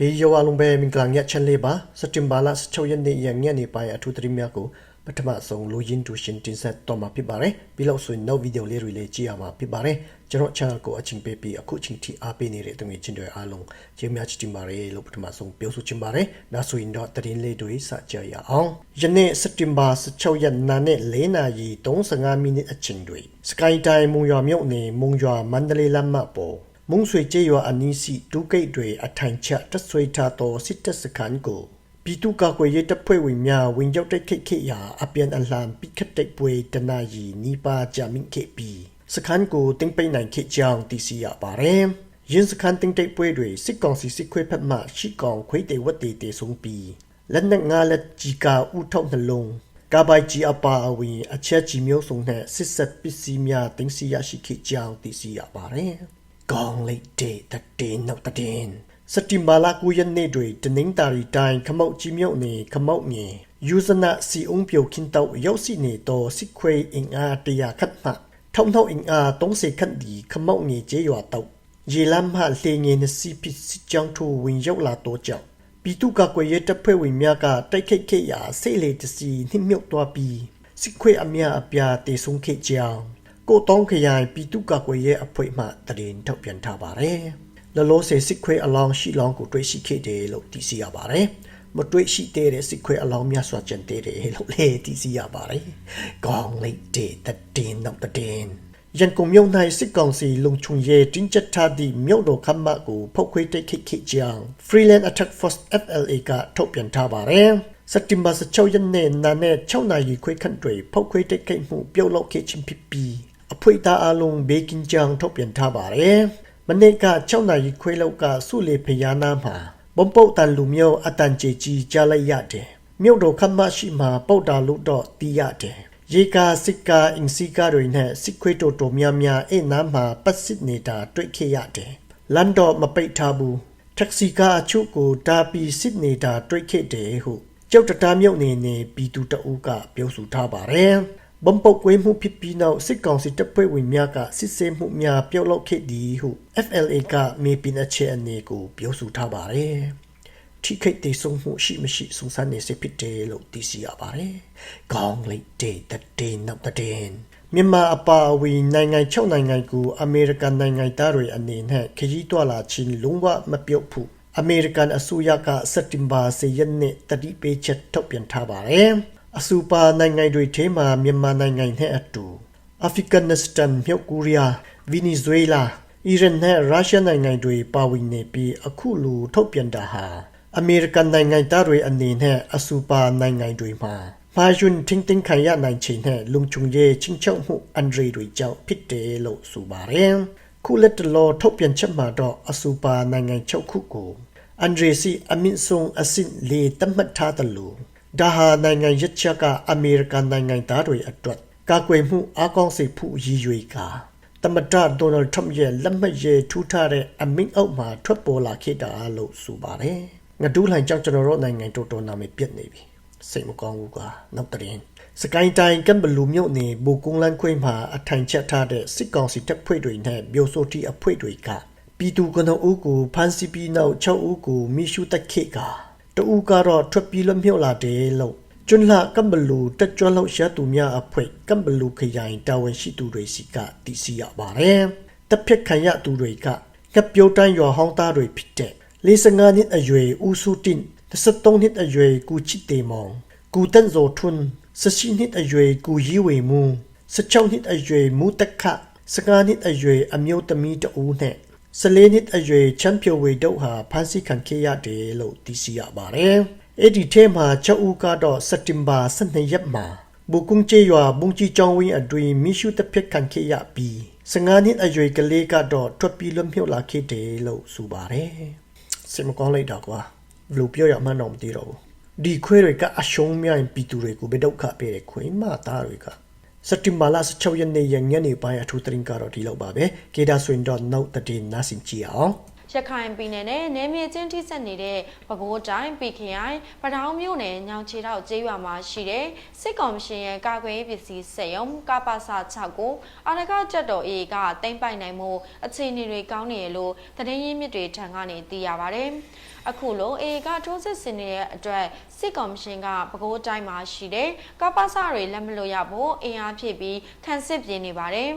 ဟေယောအလုံးပဲမင်္ဂလာညချန်လေးပါစက်တင်ဘာလ16ရက်နေ့ရညနေပိုင်းအထူးသတင်းများကိုပထမဆုံးလိုရင်းတူရှင်တင်ဆက်တော့မှာဖြစ်ပါတယ်ပြီးလို့ဆိုရင်နောက်ဗီဒီယိုလေးတွေလည်းကြည့်ရမှာဖြစ်ပါတယ်ကျွန်တော် channel ကိုအချင်းပေးပြီးအခုချိန်ထိအားပေးနေတဲ့သူငယ်ချင်းတွေအားလုံးကျေးဇူးများချစ်တင်ပါတယ်လို့ပထမဆုံးပြောဆိုချင်ပါတယ်နောက်ဆိုရင်တော့သတင်းလေးတွေစကြရအောင်ယနေ့စက်တင်ဘာ16ရက်နာနဲ့4နာရီ35မိနစ်အချိန်တွေစကိုင်းတိုင်းမုံရွာမြို့နယ်မုံရွာမန္တလေးလမ်းမပေါ် မုံဆွေကျေးရွာအနီးရှိဒုကိတ်တွေအထိုင်ချတက်ဆွေထားသောစစ်တပ်စခန်းကိုပြည်သူ့ကာကွယ်ရေးတပ်ဖွဲ့ဝင်များဝင်ရောက်တိုက်ခိုက်ခဲ့ရာအပြန်အလှန်ပိခတ်တိုက်ပွဲတနာရီနီးပါးကြာမြင့်ခဲ့ပြီးစခန်းကိုတင်ပိတ်နိုင်ခဲ့ကြောင်းသိရှိရပါတယ်။ရင်းစခန်းတင်တိုက်ပွဲတွေစစ်ကောင်စီစစ်ခွေးဖက်မှရှိကောင်ခွေးတေဝတ်တေတေဆုံးပြီးလက်နက်ငါးလက်ကြီးကာဥထောက်နှလုံးကာပိုက်ကြီးအပါအဝင်အချက်ကြီးမျိုးစုံနဲ့စစ်ဆက်ပစ္စည်းများတင်စီရရှိခဲ့ကြောင်းသိရှိရပါတယ်။ ကောင်းလိုက်တဲ့တည်နောက်တဲ့စက်တင်ဘာလ9ရက်နေ့တွင်တနင်္သာရီတိုင်းခမောက်ကြီးမြို့နယ်ခမောက်ငင်ယူဇနာစီအုံပြိုခင်းတောက်ရောက်စီနေတော့စစ်ခွေအင်အားတရာခတ်မှထုံထုံအင်အား30ခန့်ဒီခမောက်ငင်ကျေးရွာတောက်ရေလမ်းမှလှေငင်စီပစ်စစ်ကြောင်းထိုးဝင်ရောက်လာတော့ကြောင့်ပြည်သူ့ကာကွယ်ရေးတပ်ဖွဲ့ဝင်များကတိုက်ခိုက်ခဲ့ရာစိတ်လေတစီနှိမ့်မြုပ်သွားပြီးစစ်ခွေအများအပြားတေဆုံးခဲ့ကြောင်း ကိုတောင်းခရိုင်ပြည်သူ့ကာကွယ်ရေးအဖွဲ့မှတရင်ထုတ်ပြန်ထားပါတယ်။လလောဆယ်စစ်ခွေအလောင်းရှိလောင်းကိုတွေ့ရှိခဲ့တယ်လို့သိရှိရပါတယ်။မတွေ့ရှိသေးတဲ့စစ်ခွေအလောင်းများစွာကျန်သေးတယ်လို့လည်းသိရှိရပါတယ်။ကောင်းလိုက်တဲ့တည်နောက်တည်ရန်ကုန်မြို့၌စစ်ကောင်စီလုံခြုံရေးတင်းကျပ်ထားသည့်မြို့တော်ခမ်းမကိုဖောက်ခွဲတိုက်ခိုက်ခဲ့ကြောင်း Freeland Attack Force FLA ကထုတ်ပြန်ထားပါတယ်။စက်တင်ဘာ16ရက်နေ့နာနဲ့6နာရီခွဲခန့်တွင်ဖောက်ခွဲတိုက်ခိုက်မှုပြုလုပ်ခဲ့ခြင်းဖြစ်ပြီး အဖွေသားအလုံးဘေကင်ကြောင်ထုတ်ပြန်ထားပါတယ်။မနေ့က6နာရီခွဲလောက်ကစုလေဖျားနာမှာဘုံပုတ်တန်လူမျိုးအတန်ကြေကြီးကြားလိုက်ရတယ်။မြို့တော်ခမ်းမရှိမှာပုတ်တာလို့တော့တီးရတယ်။ရေကာစစ်ကာအင်စီကာတွေနဲ့စစ်ခွေးတော်တော်များများအဲ့နားမှာပတ်စစ်နေတာတွေ့ခဲ့ရတယ်။လန်တော့မပိတ်ထားဘူး။တက်ဆီကာအချို့ကိုတာပီစစ်နေတာတွေ့ခဲ့တယ်ဟုကျောက်တတားမြုပ်နေနေပြည်သူတအုပ်ကပြောဆိုထားပါတယ်။ ဘုံပုတ်ကွေးမှုဖြစ်ပြီးနောက်စစ်ကောင်စီတပ်ဖွဲ့ဝင်များကစစ်ဆေးမှုများပြုတ်လောက်ခဲ့သည်ဟု FLA ကမေပင်အခြေအနေကိုပြောဆိုထားပါတယ်။ထိခိတ်တေဆုံးမှုရှိမရှိစုံစမ်းနေစေဖြစ်တယ်လို့သိရှိရပါတယ်။ကောင်းလိုက်တဲ့တဲ့နောက်တဲ့မြန်မာအပါအဝင်နိုင်ငံ6နိုင်ငံကိုအမေရိကန်နိုင်ငံသားတွေအနေနဲ့ခရီးတွာလာခြင်းလုံးဝမပြုတ်ဘူးအမေရိကန်အစိုးရကစက်တင်ဘာ10ရက်နေ့တတိပေးချက်ထုတ်ပြန်ထားပါတယ်။ အစူပါနိုင်ငံတွေထဲမှာမြန်မာနိုင်ငံနဲ့အတူအာဖဂန်နစ္စတန်မြောက်ကိုရီးယားဗီနီဇွဲလားအီရန်နဲ့ရုရှားနိုင်ငံတွေပါဝင်နေပြီးအခုလိုထုတ်ပြန်တာဟာအမေရိကန်နိုင်ငံသားတွေအနေနဲ့အစူပါနိုင်ငံတွေမှာမာယွန်းတင်းတင်းခံရနိုင်ခြင်းနဲ့လုံခြုံရေးချင်းချောက်မှုအန်ဒရီတွေကြောင့်ဖြစ်တယ်လို့ဆိုပါတယ်ခုလက်တလောထုတ်ပြန်ချက်မှာတော့အစူပါနိုင်ငံ6ခုကိုအန်ဒရီစီအမင်ဆုံအဆင့်လေးတတ်မှတ်ထားတယ်လို့ ဒါဟာနိုင်ငံရစ်ချက်က အမေရိကန်နိုင်ငံသားတွေအတွက်ကာကွယ်မှုအကောင်းစေဖို့ရည်ရွယ်ကာတမတဒေါ်နယ်ထရမ့်ရဲ့လက်မှတ်ရေးထူးထားတဲ့အမိန့်အောက်မှာထွက်ပေါ်လာခဲ့တာလို့ဆိုပါတယ်ငါဒူးလှိုင်ကြောင့်ကျွန်တော်တို့နိုင်ငံတော်တော်နာမည်ပြတ်နေပြီစိတ်မကောင်းဘူးကွာနောက်တရင်စကိုင်းတိုင်းကမ်ဘလူမြို့နယ်ဘူကုန်းလန်းခွေးမှာအထိုင်ချက်ထားတဲ့စစ်ကောင်စီတပ်ဖွဲ့တွေနဲ့မြို့စိုးတီအဖွဲ့တွေကပြည်သူကနအုပ်ကိုဖမ်းဆီးပြီးနောက်6ဦးကိုမိရှုတက်ခဲ့ကာ တဦးကတော့ထွက်ပြေးလွတ်မြောက်လာတယ်လို့ကျွန်းလှကမ်ဘလူတက်ကြွလောက်ရသူများအဖွဲ့ကမ်ဘလူခရိုင်တာဝန်ရှိသူတွေစီကသိရှိရပါတယ်။တပ်ဖြတ်ခံရသူတွေကငှက်ပြိုးတန်းရွာဟောင်းသားတွေဖြစ်တဲ့45နှစ်အရွယ်ဦးစုတင်73နှစ်အရွယ်ကူချစ်တေမောင်ကူတန်ဇော်ထွန်း18နှစ်အရွယ်ကူရီဝေမူ16နှစ်အရွယ်မူတက်ခ15နှစ်အရွယ်အမျိုးသမီးတဦးနဲ့ 14နှစ်အရွယ်ချန်ပီယံဝေတို့ဟာဖန်ဆီးခံခဲ့ရတယ်လို့သိရှိရပါတယ်။အဲ့ဒီထဲမှာ6ဦးကတော့စက်တင်ဘာ12ရက်မှာဘူကုံချေရွာဘုံကြီးကျောင်းဝင်းအတွင်မိရှုတစ်ဖက်ခံခဲ့ရပြီး15နှစ်အရွယ်ကလေးကတော့ထွက်ပြေးလွတ်မြောက်လာခဲ့တယ်လို့ဆိုပါတယ်။စိတ်မကောင်းလိုက်တာကွာ။ဘလို့ပြောရမှန်းတော့မသိတော့ဘူး။ဒီခွေးတွေကအရှုံးများရင်ပြည်သူတွေကိုဘယ်ဒုက္ခပေးတယ်ခွေးမသားတွေက စက်တင်ဘာလ16ရက်နေ့ရညနေပိုင်းအထူးသတင်းကတော့ဒီလောက်ပါပဲကေဒါဆွင်တော့နောက်တည်နားဆင်ကြည့်အောင်ရခိုင်ပြည်နယ်နဲ့နယ်မြေချင်းထိစပ်နေတဲ့ပဲခူးတိုင်းပြည်ခရိုင်ပထောင်မြို့နယ်ညောင်ချေတောက်ကျေးရွာမှာရှိတဲ့စစ်ကောင်မရှင်ရဲ့ကာကွယ်ရေးပစ္စည်းစက်ရုံကပ္ပစ6ကိုအာရကကြက်တော်အေကတိမ့်ပိုင်နိုင်မှုအခြေအနေတွေကောင်းနေရလို့တရင်ရင်းမြစ်တွေထံကနေသိရပါတယ်။ အအခုလိုအေကထိုးစစ်ဆင်နေတဲ့အတွက်စစ်ကော်မရှင်ကပဲခူးတိုင်းမှာရှိတဲ့ကပ္ပစတွေလက်မလို့ရဖို့အင်အားဖြည့်ပြီးခံစစ်ပြင်နေပါတယ်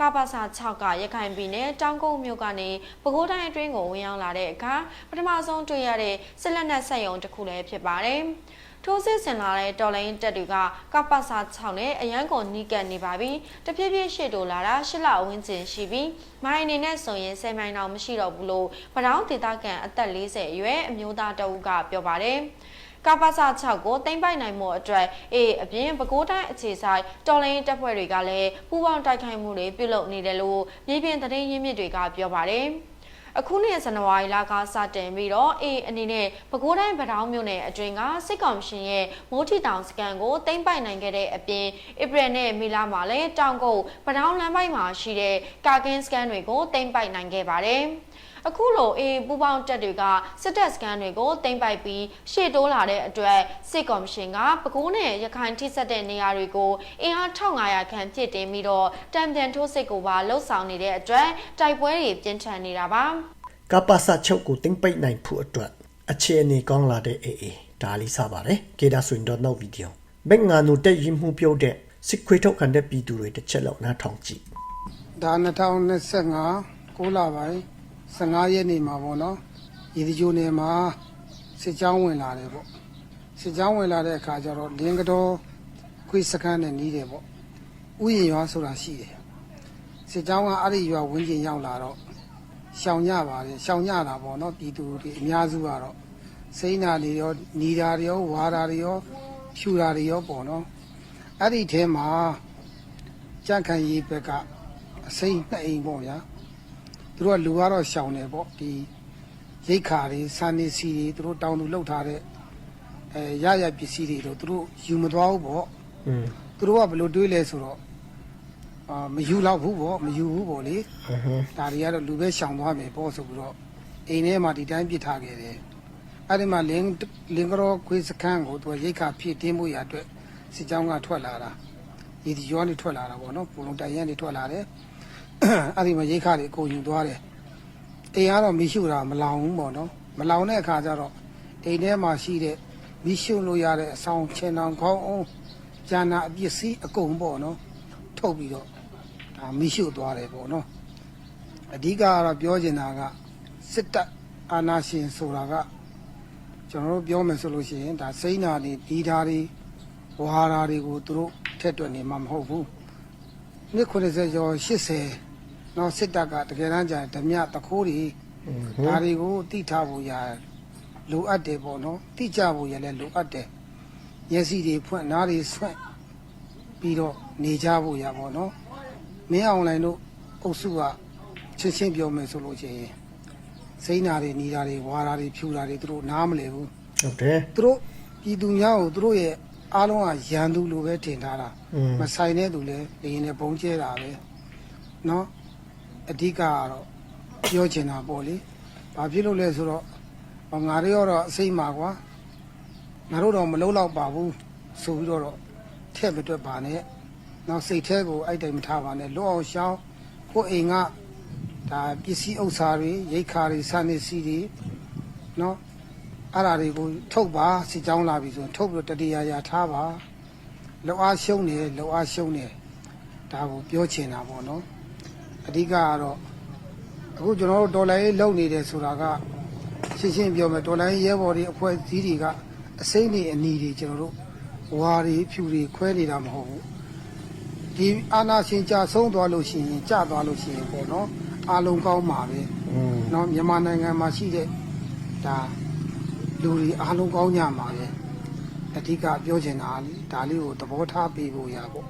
ကပ္ပစ6ကရခိုင်ပြည်နယ်တောင်ကုန်းမြို့ကနေပဲခူးတိုင်းအတွင်းကိုဝင်ရောက်လာတဲ့အခါပထမဆုံးတွေ့ရတဲ့စစ်လက်နက်ဆက်ယုံတစ်ခုလည်းဖြစ်ပါတယ် ထိုးစစ်ဆင်လာတဲ့တော်လိုင်းတက်တွေကကပ္ပစာ6နဲ့အရန်ကုန်နီးကပ်နေပါပြီတဖြည်းဖြည်းရှေ့တိုလာတာရှစ်လဝန်းကျင်ရှိပြီးမိုင်းအနေနဲ့ဆိုရင်10မိုင်တောင်မရှိတော့ဘူးလို့ပတောင်းဒေသခံအသက်40အရွယ်အမျိုးသားတအုပ်ကပြောပါတယ်ကပ္ပစာ6ကိုတင်ပိုက်နိုင်မှုအတွက်အေးအပြင်ပဲခူးတိုင်းအခြေဆိုင်တော်လိုင်းတပ်ဖွဲ့တွေကလည်းပူးပေါင်းတိုက်ခိုက်မှုတွေပြုလုပ်နေတယ်လို့မြေပြင်သတင်းရင်းမြစ်တွေကပြောပါတယ် အခုနှစ်ဇန်နဝါရီလကစတင်ပြီးတော့အေးအနေနဲ့ပဲခူးတိုင်းဗတောင်းမြို့နယ်အတွင်းကစစ်ကောင်ရှင်ရဲ့မိုးထီတောင်စကန်ကိုတင်ပိုက်နိုင်ခဲ့တဲ့အပြင်ဧပြီနဲ့မေလမှာလည်းတောင်ကုတ်ဗတောင်းလမ်းပိုင်းမှာရှိတဲ့ကာကင်းစကန်တွေကိုတင်ပိုက်နိုင်ခဲ့ပါတယ်။ အခုလိုအေးပူပေါင်းတက်တွေကစစ်တပ်စကန်တွေကိုတင်ပိုက်ပြီးရှေ့တိုးလာတဲ့အတွက်စစ်ကော်မရှင်ကပဲခူးနဲ့ရခိုင်ထိစပ်တဲ့နေရာတွေကိုအင်အား1500ခန့်ပြစ်တင်ပြီးတော့တံပြန်ထိုးစစ်ကိုပါလှုပ်ဆောင်နေတဲ့အတွက်တိုက်ပွဲတွေပြင်းထန်နေတာပါ။ကပ္ပစချုပ်ကိုတင်ပိတ်နိုင်ဖို့အတွက်အခြေအနေကောင်းလာတဲ့အေအေဒါလေးစပါတယ်ကေဒါဆွင်တော့နောက်ဗီဒီယိုဘက်ငါနုတက်ရင်မှုပြုတ်တဲ့စစ်ခွေးထုတ်ခံတဲ့ပြည်သူတွေတစ်ချက်လောက်နားထောင်ကြည့်ဒါ2025ကိုလပိုင်း 15ရက်နေ့မှာပေါ့နော်ရည်ဒီဂျိုနယ်မှာစစ်ကြောင်းဝင်လာတယ်ပေါ့စစ်ကြောင်းဝင်လာတဲ့အခါကျတော့လင်းကတော်ခွေးစခန်းနဲ့နီးတယ်ပေါ့ဥယျာဉ်ရွာဆိုတာရှိတယ်စစ်ကြောင်းကအဲ့ဒီရွာဝင်းကျင်ရောက်လာတော့ရှောင်ညပါတယ်ရှောင်ညတာပေါ့နော်ပြည်သူတွေအများစုကတော့စိမ့်နာတွေရောနီတာတွေရောဝါတာတွေရောဖြူတာတွေရောပေါ့နော်အဲ့ဒီထဲမှာကြန့်ခိုင်ရေးဘက်ကအစိမ့်နှစ်အိမ်ပေါ့ဗျာ သူတို့ကလူကတော့ရှောင်တယ်ပေါ့ဒီရိတ်ခါတွေစံနေစီတွေသူတို့တောင်းသူလောက်ထားတဲ့အဲရရပစ္စည်းတွေတော့သူတို့ယူမသွားဘူးပေါ့อืมသူတို့ကဘယ်လိုတွေးလဲဆိုတော့အာမယူတော့ဘူးပေါ့မယူဘူးပေါ့လေအဟမ်းဒါတွေကတော့လူပဲရှောင်သွားမယ်ပေါ့ဆိုပြီးတော့အိမ်ထဲမှာဒီတိုင်းပစ်ထားခဲ့တယ်အဲ့ဒီမှာလင်းလင်းကရောခွေးစခန်းကိုသူကရိတ်ခါဖြည့်တင်းဖို့ရအတွက်စစ်ကြောင်းကထွက်လာတာဒီဒီရောနေထွက်လာတာပေါ့နော်ပုံလုံးတိုင်ရန်နေထွက်လာတယ် အဲ့ဒီမှာရိတ်ခါတွေအကုန်ယူသွားတယ်အိမ်ကတော့မရှိတာမလောင်ဘူးပေါ့နော်မလောင်တဲ့အခါကျတော့အိမ်ထဲမှာရှိတဲ့မိရှုလို့ရတဲ့အဆောင်ချင်တောင်ခေါင်းအောင်ကျန်တာအပစ္စည်းအကုန်ပေါ့နော်ထုတ်ပြီးတော့ဒါမိရှုသွားတယ်ပေါ့နော်အဓိကကတော့ပြောချင်တာကစစ်တပ်အာဏာရှင်ဆိုတာကကျွန်တော်တို့ပြောမယ်ဆိုလို့ရှိရင်ဒါစိမ့်နာတွေဒီဓာတွေဝါဟာတွေကိုသူတို့ထက်တွက်နေမှာမဟုတ်ဘူးနှစ်90ကျော်80 တော့စစ်တပ်ကတကယ်တမ်းကျရင်ဓမြတခိုးတွေ อืม ဒါတွေကိုတိထားဖို့ရလိုအပ်တယ်ပေါ့နော်တိကျဖို့ရလည်းလိုအပ်တယ်မျက်စိတွေဖွင့်နားတွေဆွင့်ပြီးတော့နေကြဖို့ရပေါ့နော်မင်းအောင်လိုင်းတို့အုပ်စုက ချင်းချင်းပြောမယ်ဆိုလို့ရှိရင်စိမ့်နာတွေနီတာတွေဝါတာတွေဖြူတာတွေသူတို့နားမလဲဘူး ဟုတ်တယ် သူတို့ပြည်သူများကိုသူတို့ရဲ့အားလုံးကရန်သူလိုပဲထင်ထားတာ อืม မဆိုင်တဲ့သူလည်းလေရင်နဲ့ပုံကျဲတာပဲเนาะ အဓိကကတော့ပြောချင်တာပေါ့လေဘာဖြစ်လို့လဲဆိုတော့ဟောငါတို့ကတော့အစိမ့်ပါကွာငါတို့တော့မလုံးတော့ပါဘူးဆိုပြီးတော့တော့ထည့်မတွက်ပါနဲ့နောက်စိတ်แท้ကိုအဲ့တိုင်မထားပါနဲ့လွတ်အောင်ရှောင်းကိုယ်အိမ်ကဒါပစ္စည်းဥစ္စာတွေရိတ်ခါတွေစနေစီတွေနော်အဲ့ဒါတွေကိုထုတ်ပါစီကြောင်းလာပြီဆိုရင်ထုတ်ပြီးတော့တတိယရာထားပါလောအားရှုံးနေလောအားရှုံးနေဒါကိုပြောချင်တာပေါ့နော် အဓိကကတော့အခုကျွန်တော်တို့ဒေါ်လာရေးလုံနေတယ်ဆိုတာကရှင်းရှင်းပြောမယ်ဒေါ်လာရေးရဲဘော်တွေအဖွဲ့အစည်းတွေကအစိမ့်တွေအနီတွေကျွန်တော်တို့ဝါတွေဖြူတွေခွဲနေတာမဟုတ်ဘူး ဒီအာနာရှင်ကြာဆုံးသွားလို့ရှိရင်ကြာသွားလို့ရှိရင်ပေါ့နော်အားလုံးကောင်းပါပဲ อืม เนาะမြန်မာနိုင်ငံမှာရှိတဲ့ဒါလူတွေအားလုံးကောင်းကြမှာပဲအဓိကပြောချင်တာဒါလေးကိုသဘောထားပေးဖို့ရပေါ့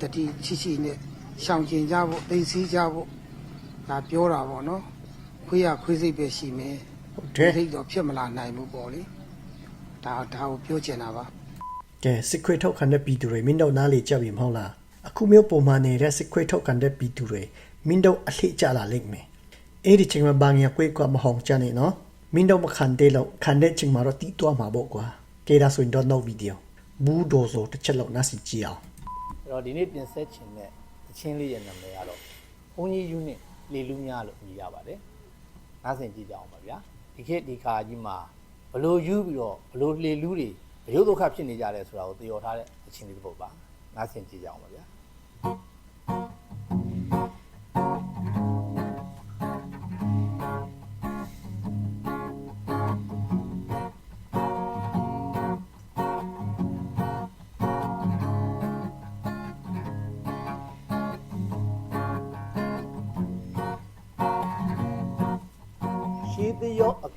တတိချိချိနဲ့ ရှောင်ကျင်ကြဖို့သိသိကြဖို့ဒါပြောတာပေါ့နော်ခွေးရခွေးစိတ်ပဲရှိမယ်ဟုတ်တယ်စိတ်တော့ဖြစ်မလာနိုင်ဘူးပေါ့လေဒါဒါကိုပြောချင်တာပါကဲစစ်ခွေးထုတ်ခံတဲ့ပြည်သူတွေမင်းတို့နားလေကြပြီမဟုတ်လားအခုမျိုးပုံမှန်နေတဲ့စစ်ခွေးထုတ်ခံတဲ့ပြည်သူတွေမင်းတို့အလှည့်ကြလာလိမ့်မယ်အဲ့ဒီချိန်မှာဘာငရကွေးကမဟောင်ကြနေနော်မင်းတို့မခံတဲ့လို့ခံတဲ့ချိန်မှာတော့တီးသွားမှာပေါ့ကွာကဲဒါဆိုရင်တော့ no video ဘူးဒိုဆိုတစ်ချက်လောက်နားစီကြည့်အောင်အဲ့တော့ဒီနေ့ပြင်ဆက်ခြင်းတဲ့ သချင်းလေးရဲ့နာမည်ကတော့ဘုန်းကြီးယူနစ်လေလူများလို့မြည်ရပါတယ်။နားဆင်ကြည့်ကြအောင်ပါဗျာ။ဒီခေတ်ဒီခါကြီးမှာဘလို့ယူပြီးတော့ဘလို့လေလူးတွေအယုဒ္ဒခဖြစ်နေကြတယ်ဆိုတာကိုသိတော်ထားတဲ့အချင်းလေးတစ်ပုဒ်ပါနားဆင်ကြည့်ကြအောင်ပါဗျာ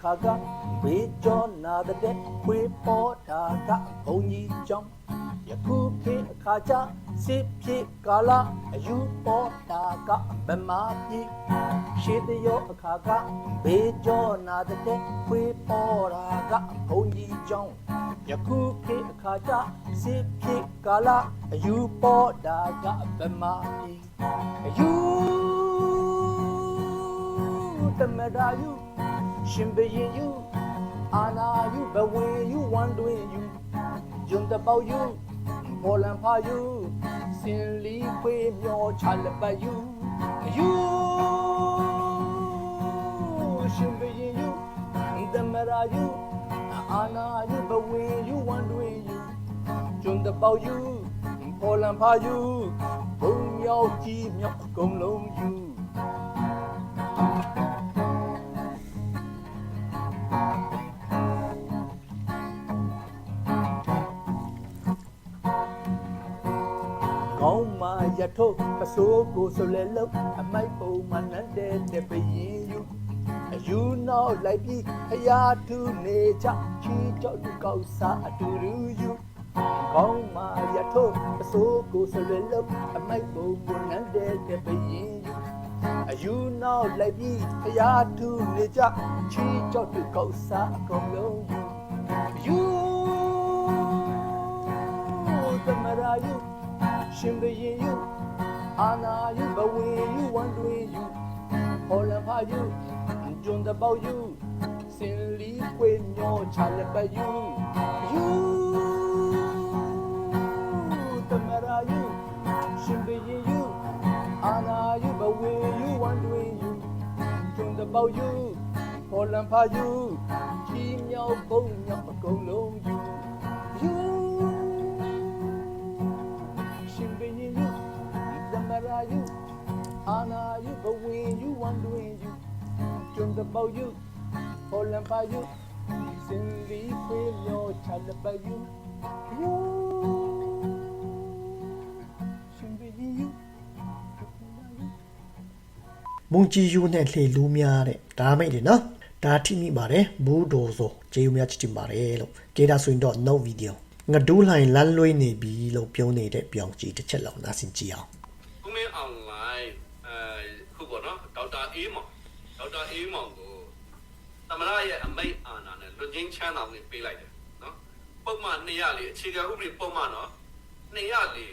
ခါကဘေးကျော်နာတဲ့ခွေပေါ်တာကဘုံကြီးကြောင့်ယခုခေတ်အခါကျစစ်ဖြစ်ကာလအယူပေါ်တာကဗမာပြည်ရှိသည်ရောအခါကဘေးကျော်နာတဲ့ခွေပေါ်တာကဘုံကြီးကြောင့်ယခုခေတ်အခါကျစစ်ဖြစ်ကာလအယူပေါ်တာကဗမာပြည်အယူသမဒါယု ရှင်ဘရင်ယုအာနာယုဘဝေယုဝန်တွင်ယုဂျွန်တပေါယုဘောလံဖာယုစင်လီခွေမျောချလပယုယုရှင်ဘရင်ယုသမဒါယုအာနာယုဘဝေယုဝန်တွင်ယုဂျွန်တပေါယုဘောလံဖာယုဘုံမြောက်ကြီးမြောက်အကုန်လုံးယု ထုပ်ပစိုးကိုဆိုလဲလို့အမိုက်ပုံမနန်းတဲ့တဲ့ပရင်ယူအယူနောက်လိုက်ပြီးဖရာသူနေချချီတော့လူကောက်စားအတူတူယူကောင်းမာရထုပ်ပစိုးကိုဆိုလဲလို့အမိုက်ပုံမနန်းတဲ့တဲ့ပရင်ယူအယူနောက်လိုက်ပြီးဖရာသူနေချချီတော့လူကောက်စားအကုန်လုံးယူယူသမရာ ယူရှင်ဘရင်ယုအာနာယုဘဝေယုဝန်တွင်ယုဟောလဖာယုဂျွန်တပေါယုစင်လီကွေမျောချလပယုယုတမရာယုရှင်ဘရင်ယုအာနာယုဘဝေယုဝန်တွင်ယုဂျွန်တပေါယုဟောလဖာယုချီမြောက်ဘုံမြောက်အကုန်လုံးယုယု သမရာယုအာနာယုဘဝင်ယုဝန်တွင်ယုကျွန်းတပေါယုဟောလံပါယုစင်လီခွေမျောချလပယုယုရှင်ဘရင်ယုမုံကြီးယူနဲ့လှေလူးများတဲ့ဒါမိတ်တွေနော်ဒါထိမိပါတယ်ဘူးဒိုဆိုဂျေယူများချစ်ချင်ပါတယ်လို့ကေဒါဆိုရင်တော့ no video ငဒူးလှိုင်လမ်းလွေးနေပြီလို့ပြောနေတဲ့ပြောင်းကြီးတစ်ချက်လောက်နားဆင်ကြည့်အောင် ဦးမင်းအွန်လိုင်းအဲခုပေါ့နော်ဒေါက်တာ အေးမောင်ဒေါက်တာအေးမောင်ကိုသမရရဲ့အမိတ်အာဏာနဲ့လွတ်ချင်းချမ်းသာမှုပေးလိုက်တယ်နော်ပုံမှန်200လေအခြေခံဥပဒေပုံမှန်နော်200လေ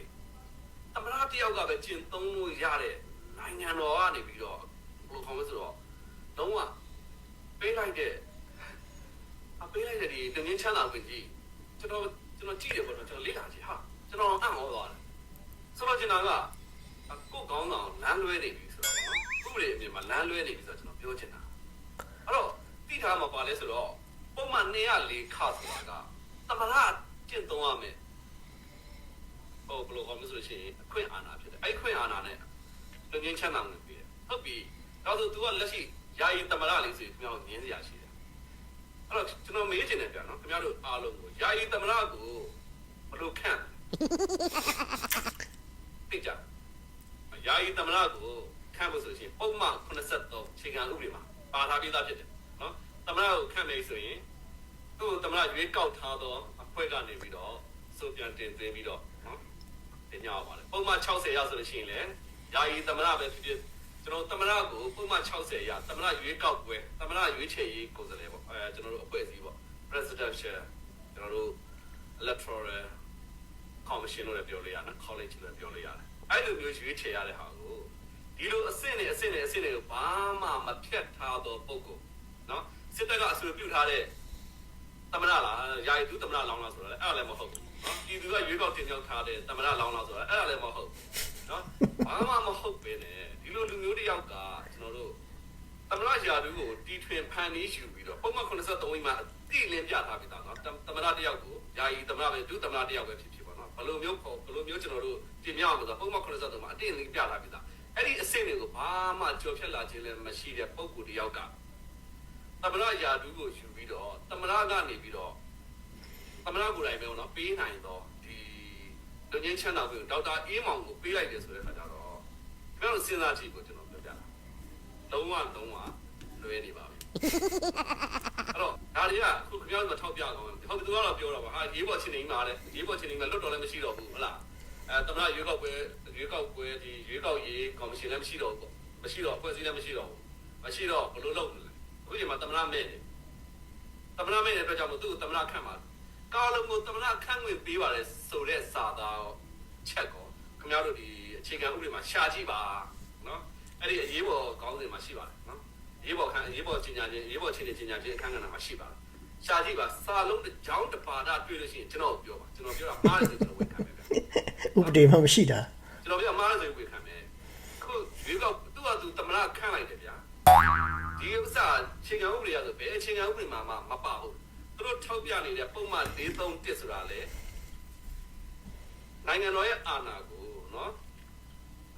သမရတယောက်ကပဲကျင့်သုံးလို့ရတဲ့နိုင်ငံတော်ကနေပြီးတော့ဘယ်လိုခေါ်မလဲဆိုတော့လုံးဝပေးလိုက်တဲ့အပေးလိုက်တဲ့ဒီလွတ်ချင်းချမ်းသာမှုကြီးကျွန်တော်ကျွန်တော်ကြည့်တယ်ပေါ့နော်ကျွန်တော်လေ့လာကြည့်ဟာကျွန်တော်အံ့ဩသွားတယ်ဆိုတော့ကျွန်တော်ကကိုယ်ကောင်းဆောင်လမ်းလွဲနေပြီဆိုတော့နော် ဥပဒေအမြင်မှာလမ်းလွဲနေပြီဆိုတော့ကျွန်တော်ပြောချင်တာအဲ့တော့တိထားမှာပါလဲဆိုတော့ပုံမှန်204ခဆိုတာကသမရကျင့်သုံးရမယ်ဟိုဘယ်လိုခေါ်မလဲဆိုလို့ရှိရင်အခွင့်အာဏာဖြစ်တယ်အဲ့ခွင့်အာဏာနဲ့လူငင်းချမ်းသာမှုပြီးတယ်ဟုတ်ပြီဒါဆို तू ကလက်ရှိယာယီသမရလေးဆိုရင်ခင်ဗျားတို့ငင်းစရာရှိတယ်အဲ့တော့ကျွန်တော်မေးချင်တယ်ဗျာနော်ခင်ဗျားတို့အားလုံးကိုယာယီသမရကိုဘယ်လိုခန့်သိကြယာယီသမရကိုခ န့်ဖို့ဆိုရှင်ပုံမှန်83ချိန်ခံဥပဒေမှာပါထားပြီးသားဖြစ်တယ်နော်သမရကိုခန့်မယ်ဆိုရင်သူ့သမရရွေးကောက်ထားသောအဖွဲ့ကနေပြီးတော့စုပြန်တင်သွင်းပြီးတော့နော်တင်ကြပါလေပုံမှန်60ရောက်ဆိုလို့ရှိရင်လည်းယာယီသမရပဲဖြစ်ဖြစ်ကျွန်တော်သမရကိုပုံမှန်60ရသမရရွေးကောက်ပွဲသမရရွေးချယ်ရေးကိုယ်စားလှယ်ပေါ့အဲကျွန်တော်တို့အဖွဲ့အစည်းပေါ့ presidential ကျွန်တော်တို့ electoral commission လို့လည်းပြောလို့ရတယ် college လို့လည်းပြောလို့ရတယ်အဲ့လိုမျိုးရွေးချယ်ရတဲ့ဟာကို ဒီလိုအဆင့်နဲ့အဆင့်နဲ့အဆင့်တွေကိုဘာမှမဖြတ်ထားသောပုံကိုနော်စစ်တပ်ကအဆိုပြုထားတဲ့သမရလားယာယီသူသမရလောင်းလားဆိုတော့အဲ့ဒါလည်းမဟုတ်ဘူးနော်ပြည်သူကရွေးကောက်တင်မြှောက်ထားတဲ့သမရလောင်းလားဆိုတော့အဲ့ဒါလည်းမဟုတ်ဘူးနော်ဘာမှမဟုတ်ပဲနဲ့ဒီလိုလူမျိုးတစ်ယောက်ကကျွန်တော်တို့သမရယာတူကိုတီထွင်ဖန်နေယူပြီးတော့ပုံမှန်83မှာတိလင်းပြထားပြီးသားနော်တသမရတယောက်ကိုယာယီသမရပဲဒုသမရတယောက်ပဲဖြစ်ဖြစ်ပေါ့နော်ဘယ်လိုမျိုးပေါ့ဘယ်လိုမျိုးကျွန်တော်တို့ပြင်ပြအောင်လို့ဆိုပုံမှန်83မှာအတင်းလင်းပြထားပြီးသား အဲ့ဒီအဆင့်တွေကိုဘာမှကြော်ဖြတ်လာခြင်းလည်းမရှိတဲ့ပုံကူတယောက်ကသမရယာဒူးကိုယူပြီးတော့သမရကနေပြီးတော့သမရကိုယ်တိုင်ပဲပေါ့နော်ပေးနိုင်တော့ဒီလူငင်းချမ်းသာကိုဒေါက်တာအေးမောင်ကိုပေးလိုက်တယ်ဆိုတဲ့အခါကျတော့ကျွန်တော်စဉ်းစားကြည့်ကိုကျွန်တော်ပြောပြတာလုံးဝလုံးဝလွဲနေပါပြီအဲ့တော့ဒါတွေကအခုခင်ဗျားတို့ထောက်ပြကောင်းတယ်ဟုတ်ပြီသူကတော့ပြောတာပါဟာရေးပေါ်ချင်းနေမှာလေရေးပေါ်ချင်းနေမှာလွတ်တော်လည်းမရှိတော့ဘူးဟုတ်လားအဲတမနာရွေးကောက်ပွဲရွေးကောက်ပွဲဒီရွေး ကောက်ရေးကော်မရှင်လည်းမရှိတော့ဘူးမရှိတော့အဖွဲ့အစည်းလည်းမရှိတော့ဘူးမရှိတော့ဘယ်လိုလုပ်မလဲအခုဒီမှာတမနာမဲ့နေတမနာမဲ့တဲ့အတွက်ကြောင့်မို့သူ့ကိုတမနာခန့်ပါကာလုံးကိုတမနာခန့်ဝင်ပေးပါလေဆိုတဲ့စာသားချက်ကောခင်ဗျားတို့ဒီအခြေခံဥပဒေမှာရှာကြည့်ပါနော်အဲ့ဒီအရေးပေါ်ကောင်းစဉ်မှာရှိပါတယ်နော်ရေးပေါ်ခန်းရေးပေါ်ချင်းညာချင်းရေးပေါ်ချင်းချင်းညာချင်းအခန်းကဏ္ဍမှာရှိပါလားရှာကြည့်ပါစာလုံးတစ်ကြောင်းတစ်ပါဒတွေ့လို့ရှိရင်ကျွန်တော်ပြောပါကျွန်တော်ပြောတာမှားတယ်ဆိုကျွန်တော်ဝေခံမယ်ဗျဥပဒေမှမရှိတာကျွန်တော်ပြောမှားတယ်ဆိုဝေခံမယ်ခုရွေးကောက်သူ့ဟာသူတမနာ ခန့်လိုက်တယ်ဗျာဒီဥစ္စာချင်းညာဥပဒေရဆိုဘယ်ချင်းညာဥပဒေမှာမှမပါဘူးသူတို့ထောက်ပြနေတဲ့ပုံမှန်431ဆိုတာလေနိုင်ငံတော်ရဲ့အာဏာကိုနော်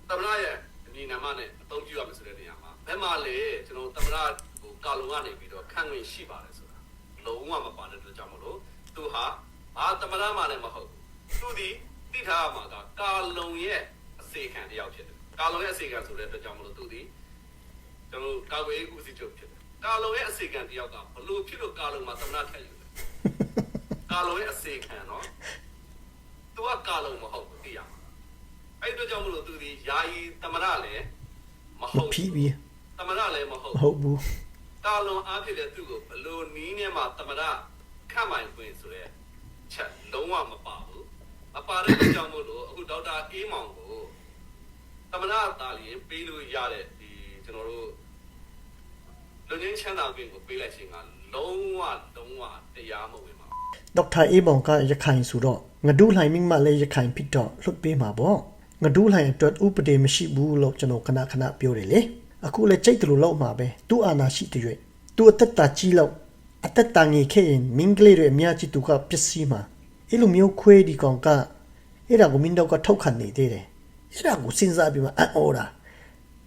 တမနာရဲ့အမည်နာမနဲ့အသုံးပြုရမယ်ဆိုတဲ့နေရာမှာဘယ်မှာလဲကျွန်တော်တမနာကိုကာလုံကနေပြီးတော့ခန့်ဝင်ရှိပါတယ်ဆိုတာလုံးဝမပါတဲ့အတွက်ကြောင့်မလို့သူဟာအာတမနာမှလည်းမဟုတ်ဘူးသူဒီတိထားမှာကကာလုံရဲ့အစေခံတယောက်ဖြစ်တယ်ကာလုံရဲ့အစေခံဆိုတဲ့အတွက်ကြောင့်မလို့သူဒီ ကျွန်တော်ကာဝေးဦးစီးချုပ်ဖြစ်တယ်ကာလုံရဲ့အစေခံတယောက်ကဘလို့ဖြစ်လို့ကာလုံမှာတမနာထည့်ယူတယ်ကာလုံရဲ့အစေခံနော်သူကကာလုံမဟုတ်ဘူးသိရမှာအဲ့ဒီအတွက်ကြောင့်မလို့သူဒီယာယီတမနာလည်းမမဟုတ်ဖြီးပြီးတမနာလည်းမဟုတ်မဟုတ်ဘူးကာလွန်အားဖြင့်လည်းသူ့ကိုဘလို့နီးနဲ့မှတမနာခန့်ပိုင်ခွင့်ဆိုတဲ့ချက်လုံးဝမပါဘူးမပါတဲ့အတွက်ကြောင့်မို့လို့အခုဒေါက်တာအေးမောင်ကိုတမနာသားလေးပေးလို့ရတဲ့ဒီကျွန်တော်တို့ လူငင်းချမ်းသာခွင့်ကိုပေးလိုက်ခြင်းကလုံးဝလုံးဝတရားမဝင်ပါဘူးဒေါက်တာအေးဘောင်ကရခိုင်ဆိုတော့ငဒူးလှိုင်မင်းမလည်းရခိုင်ဖြစ်တော့လွတ်ပေးမှာပေါ့ငဒူးလှိုင်အတွက်ဥပဒေမရှိဘူးလို့ကျွန်တော်ခဏခဏပြောတယ်လေအခုလည်းကြိတ်တယ်လို့လောက်မှာပဲသူ့အာဏာရှိတဲ့ရွေ့သူအသက်တာကြီးလို့အသက်တာငယ်ခဲ့ရင်မင်းကလေးတွေအများကြီးသူကပစ္စည်းမှာအဲ့လိုမျိုးခွဲဒီကောင်ကအဲ့ဒါကိုမင်းတို့ကထောက်ခံနေသေးတယ်အဲ့ဒါကိုစဉ်းစားပြီးမှအံ့ဩတာ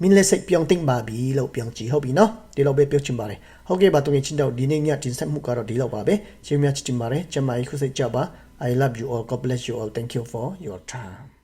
မင်းလက်စိတ်ပြောင်းသိမ့်ပါပြီလို့ပြောင်းကြည့်ဟုတ်ပြီနော်ဒီလောက်ပဲပြောချင်ပါတယ်ဟုတ်ကဲ့ပါတုံငယ်ချင်းတော့ဒီနေ့ညတင်ဆက်မှုကတော့ဒီလောက်ပါပဲရှင်များချစ်တင်ပါတယ်ကျမကြီးခုစိတ်ကြပါ I love you all God bless you all thank you for your time